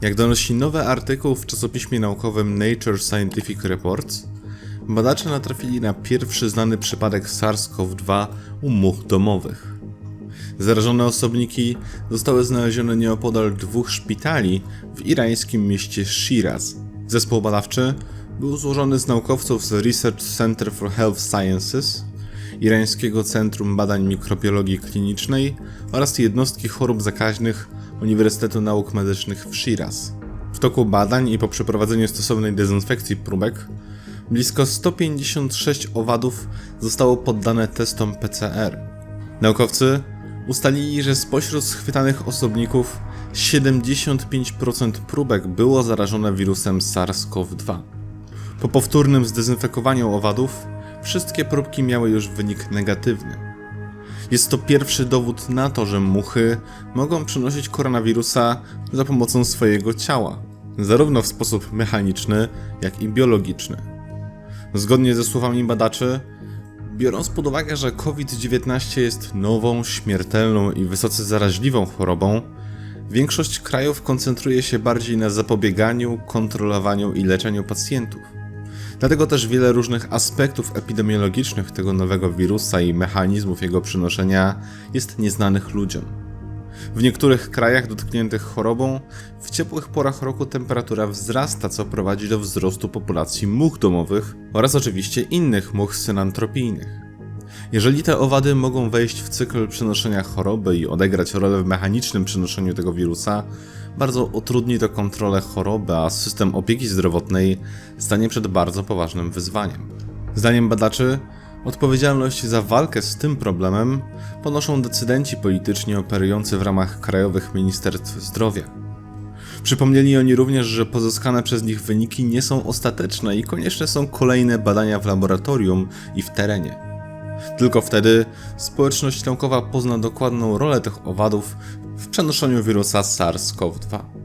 Jak donosi nowy artykuł w czasopiśmie naukowym Nature Scientific Reports, badacze natrafili na pierwszy znany przypadek SARS-CoV-2 u much domowych. Zarażone osobniki zostały znalezione nieopodal dwóch szpitali w irańskim mieście Shiraz. Zespół badawczy był złożony z naukowców z Research Center for Health Sciences, Irańskiego Centrum Badań Mikrobiologii Klinicznej oraz jednostki chorób zakaźnych Uniwersytetu Nauk Medycznych w Shiraz. W toku badań i po przeprowadzeniu stosownej dezynfekcji próbek, blisko 156 owadów zostało poddane testom PCR. Naukowcy ustalili, że spośród schwytanych osobników 75% próbek było zarażone wirusem SARS-CoV-2. Po powtórnym zdezynfekowaniu owadów, wszystkie próbki miały już wynik negatywny. Jest to pierwszy dowód na to, że muchy mogą przenosić koronawirusa za pomocą swojego ciała, zarówno w sposób mechaniczny, jak i biologiczny. Zgodnie ze słowami badaczy, biorąc pod uwagę, że COVID-19 jest nową, śmiertelną i wysoce zaraźliwą chorobą, większość krajów koncentruje się bardziej na zapobieganiu, kontrolowaniu i leczeniu pacjentów. Dlatego też wiele różnych aspektów epidemiologicznych tego nowego wirusa i mechanizmów jego przenoszenia jest nieznanych ludziom. W niektórych krajach dotkniętych chorobą w ciepłych porach roku temperatura wzrasta, co prowadzi do wzrostu populacji much domowych oraz oczywiście innych much synantropijnych. Jeżeli te owady mogą wejść w cykl przenoszenia choroby i odegrać rolę w mechanicznym przenoszeniu tego wirusa, bardzo utrudni to kontrolę choroby, a system opieki zdrowotnej stanie przed bardzo poważnym wyzwaniem. Zdaniem badaczy, odpowiedzialność za walkę z tym problemem ponoszą decydenci polityczni operujący w ramach krajowych ministerstw zdrowia. Przypomnieli oni również, że pozyskane przez nich wyniki nie są ostateczne i konieczne są kolejne badania w laboratorium i w terenie. Tylko wtedy społeczność naukowa pozna dokładną rolę tych owadów w przenoszeniu wirusa SARS-CoV-2.